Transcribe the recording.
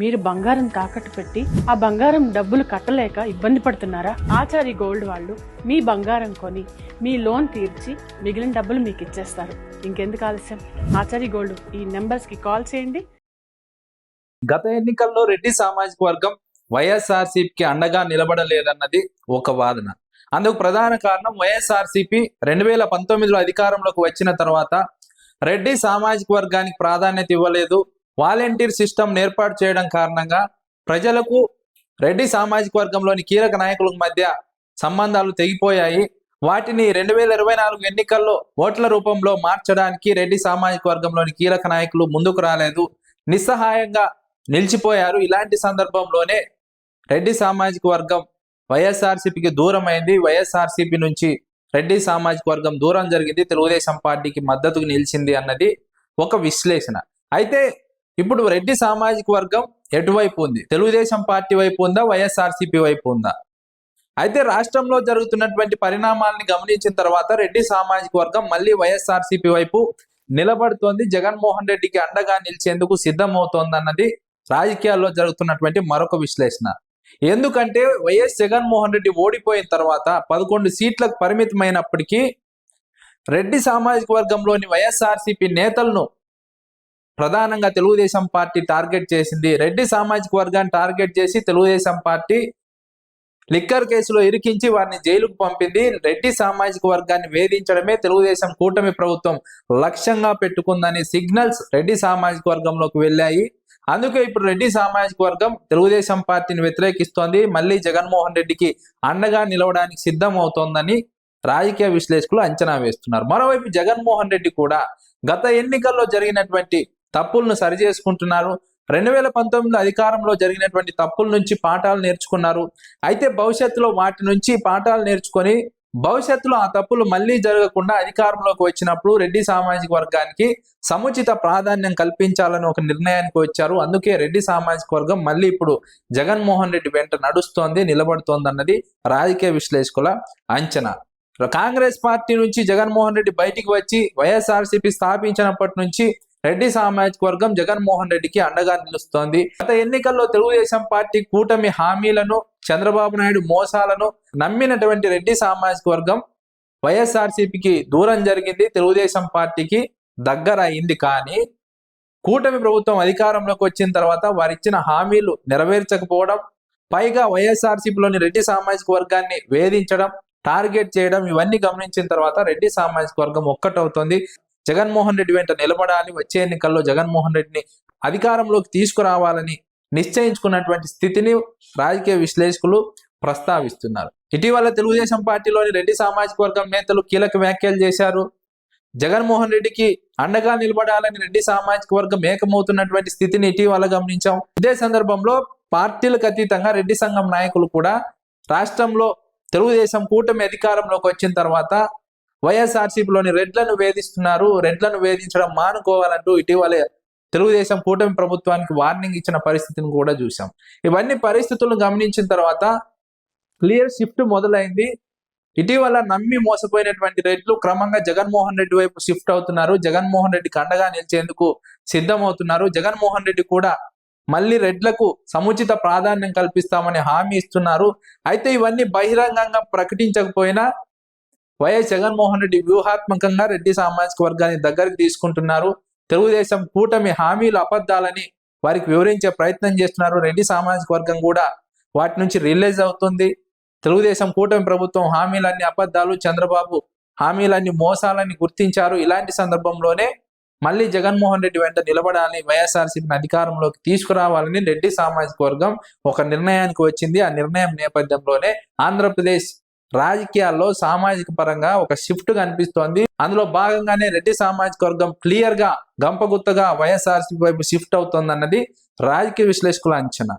మీరు బంగారం తాకట్టు పెట్టి ఆ బంగారం డబ్బులు కట్టలేక ఇబ్బంది పడుతున్నారా? ఆచారి గోల్డ్ వాళ్ళు మీ బంగారం కొని మీ లోన్ తీర్చి మిగిలిన డబ్బులు మీకు ఇచ్చేస్తారు. ఇంకెందుకు ఆలస్యం? ఆచారి గోల్డ్ ఈ నెంబర్స్కి కాల్ చేయండి. గత ఎన్నికల్లో రెడ్డి సామాజిక వర్గం వైఎస్ఆర్సీపీకి అండగా నిలబడలేదన్నది ఒక వాదన. అందుకు ప్రధాన కారణం వైఎస్ఆర్సీపీ రెండు వేల పంతొమ్మిదిలో అధికారంలోకి వచ్చిన తర్వాత రెడ్డి సామాజిక వర్గానికి ప్రాధాన్యత ఇవ్వలేదు. వాలంటీర్ సిస్టమ్ ఏర్పాటు చేయడం కారణంగా ప్రజలకు రెడ్డి సామాజిక వర్గంలోని కీలక నాయకుల మధ్య సంబంధాలు తెగిపోయాయి. వాటిని రెండు వేల ఇరవై నాలుగు ఎన్నికల్లో ఓట్ల రూపంలో మార్చడానికి రెడ్డి సామాజిక వర్గంలోని కీలక నాయకులు ముందుకు రాలేదు. నిస్సహాయంగా నిలిచిపోయారు. ఇలాంటి సందర్భంలోనే రెడ్డి సామాజిక వర్గం వైఎస్ఆర్సీపీకి దూరమైంది. వైఎస్ఆర్సీపీ నుంచి రెడ్డి సామాజిక వర్గం దూరం జరిగింది. తెలుగుదేశం పార్టీకి మద్దతుకు నిలిచింది అన్నది ఒక విశ్లేషణ. అయితే ఇప్పుడు రెడ్డి సామాజిక వర్గం ఎటువైపు ఉంది? తెలుగుదేశం పార్టీ వైపు ఉందా? వైఎస్ఆర్సీపీ వైపు ఉందా? అయితే రాష్ట్రంలో జరుగుతున్నటువంటి పరిణామాలని గమనించిన తర్వాత రెడ్డి సామాజిక వర్గం మళ్ళీ వైఎస్ఆర్సీపీ వైపు నిలబడుతోంది. జగన్మోహన్ రెడ్డికి అండగా నిలిచేందుకు సిద్ధమవుతోంది అన్నది రాజకీయాల్లో జరుగుతున్నటువంటి మరొక విశ్లేషణ. ఎందుకంటే వైఎస్ జగన్మోహన్ రెడ్డి ఓడిపోయిన తర్వాత పదకొండు సీట్లకు పరిమితమైనప్పటికీ రెడ్డి సామాజిక వర్గంలోని వైఎస్ఆర్సీపీ నేతలను ప్రధానంగా తెలుగుదేశం పార్టీ టార్గెట్ చేసింది. రెడ్డి సామాజిక వర్గాన్ని టార్గెట్ చేసి తెలుగుదేశం పార్టీ లిక్కర్ కేసులో ఇరికించి వారిని జైలుకు పంపింది. రెడ్డి సామాజిక వర్గాన్ని వేధించడమే తెలుగుదేశం కూటమి ప్రభుత్వం లక్ష్యంగా పెట్టుకుందని సిగ్నల్స్ రెడ్డి సామాజిక వర్గంలోకి వెళ్ళాయి. అందుకే ఇప్పుడు రెడ్డి సామాజిక వర్గం తెలుగుదేశం పార్టీని వ్యతిరేకిస్తోంది. మళ్ళీ జగన్మోహన్ రెడ్డికి అండగా నిలవడానికి సిద్ధం అవుతోందని రాజకీయ విశ్లేషకులు అంచనా వేస్తున్నారు. మరోవైపు జగన్మోహన్ రెడ్డి కూడా గత ఎన్నికల్లో జరిగినటువంటి తప్పులను సరిచేసుకుంటున్నారు రెండు వేల పంతొమ్మిదిలో అధికారంలో జరిగినటువంటి తప్పుల నుంచి పాఠాలు నేర్చుకున్నారు. అయితే భవిష్యత్తులో వాటి నుంచి పాఠాలు నేర్చుకొని భవిష్యత్తులో ఆ తప్పులు మళ్ళీ జరగకుండా అధికారంలోకి వచ్చినప్పుడు రెడ్డి సామాజిక వర్గానికి సముచిత ప్రాధాన్యం కల్పించాలని ఒక నిర్ణయానికి వచ్చారు. అందుకే రెడ్డి సామాజిక వర్గం మళ్ళీ ఇప్పుడు జగన్మోహన్ రెడ్డి వెంట నడుస్తోంది నిలబడుతోంది అన్నది రాజకీయ విశ్లేషకుల అంచనా. కాంగ్రెస్ పార్టీ నుంచి జగన్మోహన్ రెడ్డి బయటికి వచ్చి వైఎస్ఆర్సీపీ స్థాపించినప్పటి నుంచి రెడ్డి సామాజిక వర్గం జగన్మోహన్ రెడ్డికి అండగా నిలుస్తోంది. గత ఎన్నికల్లో తెలుగుదేశం పార్టీ కూటమి హామీలను చంద్రబాబు నాయుడు మోసాలను నమ్మినటువంటి రెడ్డి సామాజిక వర్గం వైఎస్ఆర్సీపీకి దూరం జరిగింది తెలుగుదేశం పార్టీకి దగ్గర అయింది. కానీ కూటమి ప్రభుత్వం అధికారంలోకి వచ్చిన తర్వాత వారిచ్చిన హామీలు నెరవేర్చకపోవడం పైగా వైఎస్ఆర్సీపీలోని రెడ్డి సామాజిక వర్గాన్ని వేధించడం టార్గెట్ చేయడం ఇవన్నీ గమనించిన తర్వాత రెడ్డి సామాజిక వర్గం ఒక్కటవుతోంది. జగన్మోహన్ రెడ్డి వెంట నిలబడాలి వచ్చే ఎన్నికల్లో జగన్మోహన్ రెడ్డిని అధికారంలోకి తీసుకురావాలని నిశ్చయించుకున్నటువంటి స్థితిని రాజకీయ విశ్లేషకులు ప్రస్తావిస్తున్నారు. ఇటీవల తెలుగుదేశం పార్టీలోని రెడ్డి సామాజిక వర్గం నేతలు కీలక వ్యాఖ్యలు చేశారు. జగన్మోహన్ రెడ్డికి అండగా నిలబడాలని రెడ్డి సామాజిక వర్గం ఏకమవుతున్నటువంటి స్థితిని ఇటీవల గమనించాం. ఇదే సందర్భంలో పార్టీలకు అతీతంగా రెడ్డి సంఘం నాయకులు కూడా రాష్ట్రంలో తెలుగుదేశం కూటమి అధికారంలోకి వచ్చిన తర్వాత వైఎస్ఆర్సీపీలోని రెడ్లను వేధిస్తున్నారు. రెడ్లను వేధించడం మానుకోవాలంటూ ఇటీవలే తెలుగుదేశం కూటమి ప్రభుత్వానికి వార్నింగ్ ఇచ్చిన పరిస్థితిని కూడా చూసాం ఇవన్నీ పరిస్థితులను గమనించిన తర్వాత క్లియర్ షిఫ్ట్ మొదలైంది. ఇటీవల నమ్మి మోసపోయినటువంటి రెడ్లు క్రమంగా జగన్మోహన్ రెడ్డి వైపు షిఫ్ట్ అవుతున్నారు. జగన్మోహన్ రెడ్డికి అండగా నిలిచేందుకు సిద్ధమవుతున్నారు. జగన్మోహన్ రెడ్డి కూడా మళ్ళీ రెడ్లకు సముచిత ప్రాధాన్యం కల్పిస్తామని హామీ ఇస్తున్నారు. అయితే ఇవన్నీ బహిరంగంగా ప్రకటించకపోయినా వైఎస్ జగన్మోహన్ రెడ్డి వ్యూహాత్మకంగా రెడ్డి సామాజిక వర్గాన్ని దగ్గరికి తీసుకుంటున్నారు. తెలుగుదేశం కూటమి హామీలు అబద్ధాలని వారికి వివరించే ప్రయత్నం చేస్తున్నారు. రెడ్డి సామాజిక వర్గం కూడా వాటి నుంచి రిలీజ్ అవుతుంది. తెలుగుదేశం కూటమి ప్రభుత్వం హామీలన్నీ అబద్ధాలు చంద్రబాబు హామీలన్నీ మోసాలని గుర్తించారు. ఇలాంటి సందర్భంలోనే మళ్ళీ జగన్మోహన్ రెడ్డి వెంట నిలబడాలని వైఎస్ఆర్సీపీని అధికారంలోకి తీసుకురావాలని రెడ్డి సామాజిక వర్గం ఒక నిర్ణయానికి వచ్చింది. ఆ నిర్ణయం నేపథ్యంలోనే ఆంధ్రప్రదేశ్ రాజకీయాల్లో సామాజిక పరంగా ఒక షిఫ్ట్ కనిపిస్తోంది. అందులో భాగంగానే రెడ్డి సామాజిక వర్గం క్లియర్గా గంపగుత్తగా వైఎస్ఆర్సీపీ వైపు షిఫ్ట్ అవుతోంది అన్నది రాజకీయ విశ్లేషకుల అంచనా.